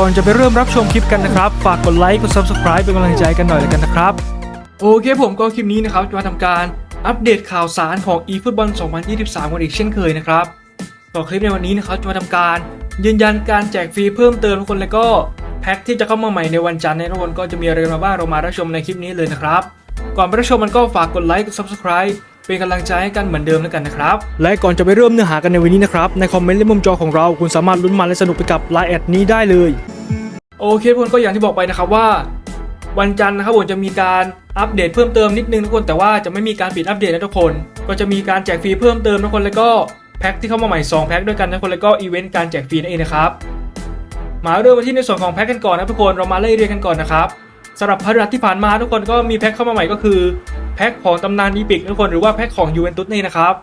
ก่อนจะไปเริ่มรับชมคลิปกันนะครับ ฝากกดไลค์กด subscribe เป็นกำลังใจกันหน่อยแล้วกันนะครับ โอเคผมก็คลิปนี้นะครับจะมาทำการอัปเดตข่าวสารของ eFootball 2023 กันอีกเช่นเคยนะครับต่อคลิปในวันนี้นะครับจะมาทำการ ยืนยันการแจกฟรีเพิ่มเติมทุกคนแล้วก็แพ็คที่จะเข้ามาใหม่ในวันจันทร์เนี่ยทุกคนก็จะมีอะไรมาบ้างเรามารับชมในคลิปนี้เลยนะครับ ก่อนไปรับชมมันก็ฝากกดไลค์กด subscribe เป็นกำลังใจให้กันเหมือนเดิมแล้วกันนะครับ และก่อนจะไปเริ่มเนื้อหากันในวันนี้นะครับ ในคอมเมนต์และมุมจอของเรา คุณสามารถลุ้นมันและสนุกไปกับไลน์แอดนี้ได้เลย โอเคทุกคนก็อย่างที่บอกไปนะครับว่า วันจันทร์นะครับผมจะมีการอัปเดตเพิ่มเติมนิดนึงทุกคนแต่ว่าจะไม่มีการปิดอัปเดตนะทุกคน ก็จะมีการแจกฟรีเพิ่มเติมทุกคนแล้วก็แพ็คที่เข้ามาใหม่2แพ็คด้วยกันนะทุกคนแล้วก็อีเวนต์การแจกฟรีนั่นเองนะครับมาเริ่มมาที่ในส่วนของแพ็คกันก่อนนะทุกคนเรามาไล่เรียงกันก่อนนะครับสำหรับพฤหัสที่ผ่านมาทุกคนก็มีแพ็คเข้ามาใหม่ก็คือแพ็คของตำนานอีพิกทุกคนหรือว่าแพ็คของยูเวนตุสนี่นะครับ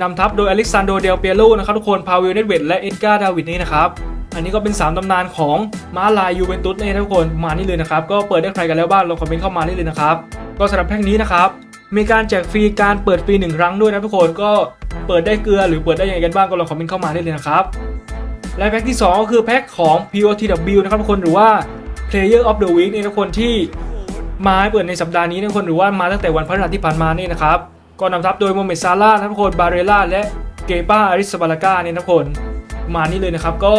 นำทัพโดยอเล็กซานโดเดลเปียโลนะครับทุกคนพาเวลเนตเวดและเอ็ดการ์ดาวิดนี่นะครับ อันนี้ก็เป็น 3 ตำนานของม้าลายยูเวนตุสนี่นะทุกคนมานี่เลยนะครับ ก็เปิดได้ใครกันแล้วบ้างลองคอมเมนต์เข้ามาได้เลยนะครับ ก็สำหรับแพ็คนี้นะครับ มีการแจกฟรีการเปิดฟรีหนึ่งครั้งด้วยนะทุกคนก็เปิดได้เกลือหรือเปิดได้ยังไงกันบ้างก็ลองคอมเมนต์เข้ามาได้เลยนะครับและแพ็คที่ 2 ก็คือแพ็คของ POTW นะครับทุกคนหรือว่า Player of the Week นี่ทุกคนที่มาให้เปิดในสัปดาห์นี้นะทุกคนหรือว่ามาตั้งแต่วันพฤหัสที่ผ่านมานี่นะครับก็นำทัพโดยโมเมดซาร่านะทุกคนบาเรล่าและเกปาอาริสบาลากาเนี่ยทุกคนมานี่เลยนะครับก็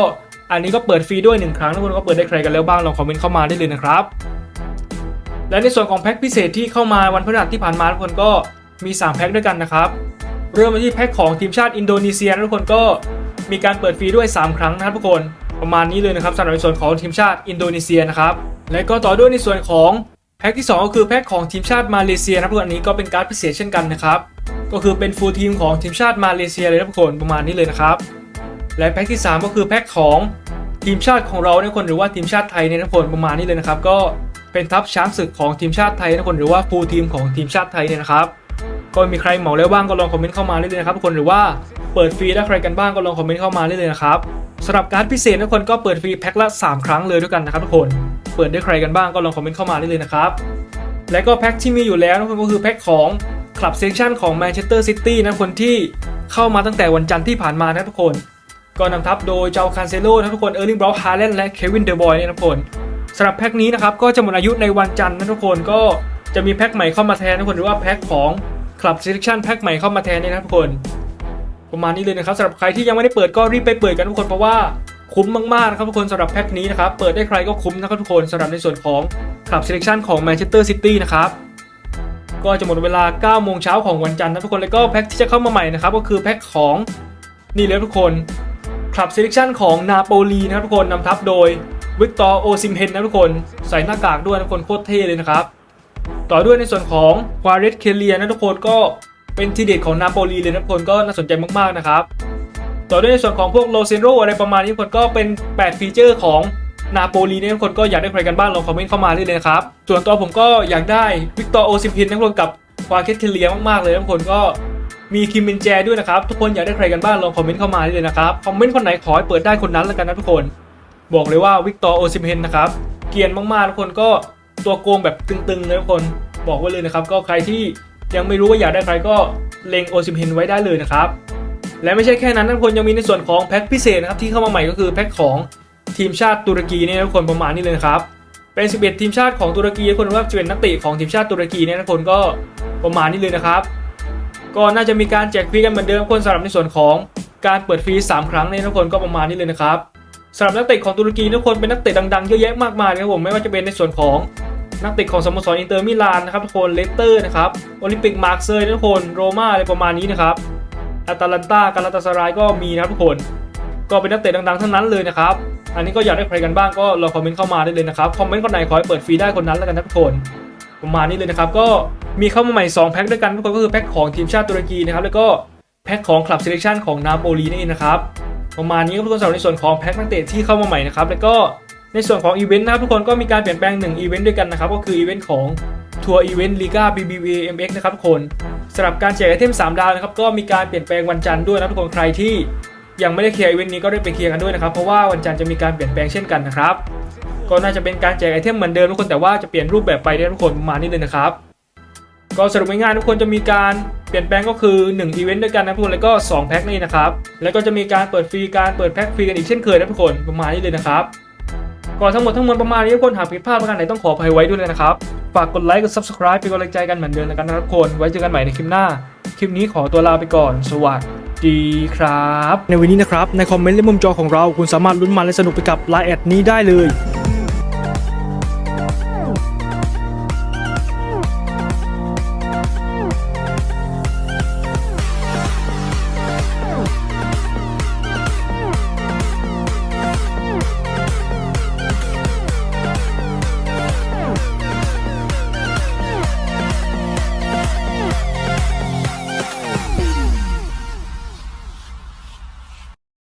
อันนี้ก็เปิดฟรีด้วยหนึ่งครั้งทุกคนก็เปิดได้ใครกันแล้วบ้างลองคอมเมนต์เข้ามาได้เลยนะครับและในส่วนของแพ็คพิเศษที่เข้ามาวันพฤหัสที่ผ่านมาทุกคนก็มี 3 แพ็คด้วยกันนะครับ เริ่มมาที่แพ็คของทีมชาติอินโดนีเซียนะทุกคนก็มีการเปิดฟรีด้วย 3 ครั้งนะครับทุกคนประมาณนี้เลยนะครับสำหรับในส่วนของทีมชาติอินโดนีเซียนะครับและก็ต่อด้วยในส่วนของแพ็คที่ 2 ก็คือแพ็คของทีมชาติมาเลเซียนะครับทุกคนอันนี้ก็เป็นการ์ดพิเศษเช่นกันนะครับก็คือเป็นฟูลทีมของทีมชาติมาเลเซียเลยนะทุกคนประมาณนี้เลยนะครับ และแพ็คที่ 3 ก็คือแพ็คของทีมชาติของเราเนี่ยคนหรือว่าทีมชาติไทยเนี่ยทุกคนประมาณนี้เลยนะครับ ก็เป็นทัพช้างศึกของทีมชาติไทยนะทุกคนหรือว่าฟูลทีมของทีมชาติไทยเนี่ยนะครับ ก็มีใครเหมาแล้วบ้างก็ลองคอมเมนต์เข้ามาได้เลยนะครับทุกคนหรือว่าเปิดฟรีได้ใครกันบ้างก็ลองคอมเมนต์เข้ามาได้เลยนะครับสำหรับการพิเศษทุกคนก็เปิดฟรีแพ็คละ 3 ครั้งเลยด้วยกันนะครับทุกคน เปิดได้ใครกันบ้างก็ลองคอมเมนต์เข้ามาได้เลยนะครับ และก็แพ็คที่มีอยู่แล้วทุกคนก็คือแพ็คของคลับเซสชั่นของแมนเชสเตอร์ซิตี้นะคนที่เข้ามาตั้งแต่วันจันทร์ที่ผ่านมานะทุกคน ก็นำทัพโดยเจ้าคานเซโลนะทุกคน เออร์ลิงบราวฮาร์เลนและเควินเดอร์บอยเนี่ยนะทุกคนสำหรับแพ็คนี้นะครับก็จะหมดอายุในวันจันทร์นะทุกคนก็จะมีแพ็คใหม่เข้ามาแทนนะทุกคนหรือว่าแพ็คของคลับ Selection แพ็คใหม่เข้ามาแทนเนี่ยนะทุกคน ประมาณนี้เลยนะครับสำหรับใครที่ยังไม่ได้เปิดก็รีบไปเปิดกันทุกคนเพราะว่าคุ้มมากๆนะครับทุกคนสำหรับแพ็คนี้นะครับเปิดได้ใครก็คุ้มนะครับทุกคนสำหรับในส่วนของคลับ Selection ของ Manchester City นะครับก็จะหมดเวลา 9 โมงเช้าของวันจันทร์นะทุกคน แล้วก็แพ็คที่จะเข้ามาใหม่นะครับ ก็คือแพ็คของนี่เลยทุกคน คลับ Selection ของนาโปลีนะครับทุกคนนำทัพโดยวิกตอร์โอซิมเฮนนะทุกคน ใส่หน้ากากด้วยนะทุกคนโคตรเท่เลยนะครับ ต่อด้วยในส่วนของควาเรสเคเลียนะทุกคนก็เป็นทีเด็ดของนาโปลีเลยนะทุกคนก็น่าสนใจมากๆนะครับ ต่อด้วยในส่วนของพวกโลเซนโรอะไรประมาณนี้ทุกคนก็เป็น 8 ฟีเจอร์ของนาโปลีเนี่ยทุกคนก็อยากได้ใครกันบ้างลองคอมเมนต์เข้ามาได้เลยนะครับส่วนตัวผมก็อยากได้วิกตอร์โอซิมพินนะทุกคนกับควาเรสเคเลียมากๆเลยนะทุกคนก็ มีคิมเบนแจด้วยนะครับ ทุกคนอยากได้ใครกันบ้างลองคอมเมนต์เข้ามาได้เลยนะครับ คอมเมนต์คนไหนขอให้เปิดได้คนนั้นแล้วกันนะทุกคน บอกเลยว่าวิกตอร์โอซิมเฮนนะครับ เกียนมากๆทุกคนก็ตัวโกงแบบตึงๆเลยทุกคนบอกไว้เลยนะครับ ก็ใครที่ยังไม่รู้ว่าอยากได้ใครก็เล็งโอซิมเฮนไว้ได้เลยนะครับ และไม่ใช่แค่นั้นทุกคนยังมีในส่วนของแพ็คพิเศษนะครับที่เข้ามาใหม่ก็คือแพ็คของทีมชาติตุรกีเนี่ยทุกคนประมาณนี้เลยครับเป็น 11 ทีมชาติของตุรกีทุกคนว่าจะเป็นนักเตะของทีมชาติตุรกีเนี่ยทุกคนก็ประมาณนี้เลยนะครับ ก็น่าจะมีการแจกฟรีกันเหมือนเดิมทุกคนสำหรับในส่วนของการเปิดฟรี 3 ครั้งเนี่ทุกคนก็ประมาณนี้เลยนะครับสำหรับนักเตะของตุรกีทุกคนเป็นนักเตะดังๆเยอะแยะมากมายเลยครับผมไม่ว่าจะเป็นในส่วนของนักเตะของสโมสรอินเตอร์มิลานนะครับทุกคนเลสเตอร์นะครับโอลิมปิกมาร์เซย์ทุกคนโรม่าอะไรประมาณนี้นะครับอาตาลันตากาลาตาสรายก็มีนะครับทุกคน ก็เป็นนักเตะดังๆทั้งนั้นเลยนะครับอันนี้ก็อยากได้ใครกันบ้างก็ลองคอมเมนต์เข้ามาได้เลยนะครับคอมเมนต์คนไหนขอให้เปิดฟรีได้คนนั้นแล้วกันนะทุกคนประมาณนี้เลยนะครับก็ มีเข้ามาใหม่ 2 แพ็คด้วยกันทุกคนก็คือแพ็คของทีมชาติตุรกีนะครับแล้วก็แพ็คของคลับเซเลคชันของนาโปลีนั่นะครับประมาณนี้ก็ทุกคนสำหรับในส่วนของแพ็คนักเตะที่เข้ามาใหม่นะครับแล้วก็ในส่วนของอีเวนต์นะครับทุกคนก็มีการเปลี่ยนแปลง1อีเวนต์ด้วยกันนะครับก็คืออีเวนต์ของทัวร์อีเวนต์ลีกา BBVA MX นะครับทุกคนสำหรับการแจกไอเทม3ดาวนะครับก็มีการเปลี่ยนแปลงวันจันทร์ด้วยนะทุกคนใครที่ยังไม่ได้เคลียร์อีเวนต์นี้ก็ได้ไปเคลียร์กันด้วยนะครับเพราะว่าวันจันทร์จะมีการเปลี่ยนแปลงเช่นกันนะครับก็น่าจะเป็นการแจกไอเทมเหมือนเดิมทุกคนแต่ว่าจะเปลี่ยนรูปแบบไปได้ทุกคนประมาณนี้เลยนะครับ ก็สรุปง่ายๆทุกคนจะมีการเปลี่ยนแปลงก็คือ1อีเวนต์ด้วยกันนะทุกคนแล้วก็ 2 แพ็คนี่นะครับ แล้วก็จะมีการเปิดฟรีการเปิดแพ็คฟรีกันอีกเช่นเคยนะทุกคนประมาณนี้เลยนะครับก่อนทั้งหมดทั้งมวลประมาณนี้ทุกคนหากผิดพลาดประการไหนต้องขออภัยไว้ด้วยนะครับ ฝากกดไลค์กด subscribe เป็นกำลังใจกันเหมือนเดิมนะครับทุกคนไว้เจอกันใหม่ในคลิปหน้า คลิปนี้ขอตัวลาไปก่อน สวัสดีครับ ในวันนี้นะครับในคอมเมนต์และมุมจอของเราคุณสามารถลุ้นมันและสนุกไปกับไลน์แอดนี้ได้เลย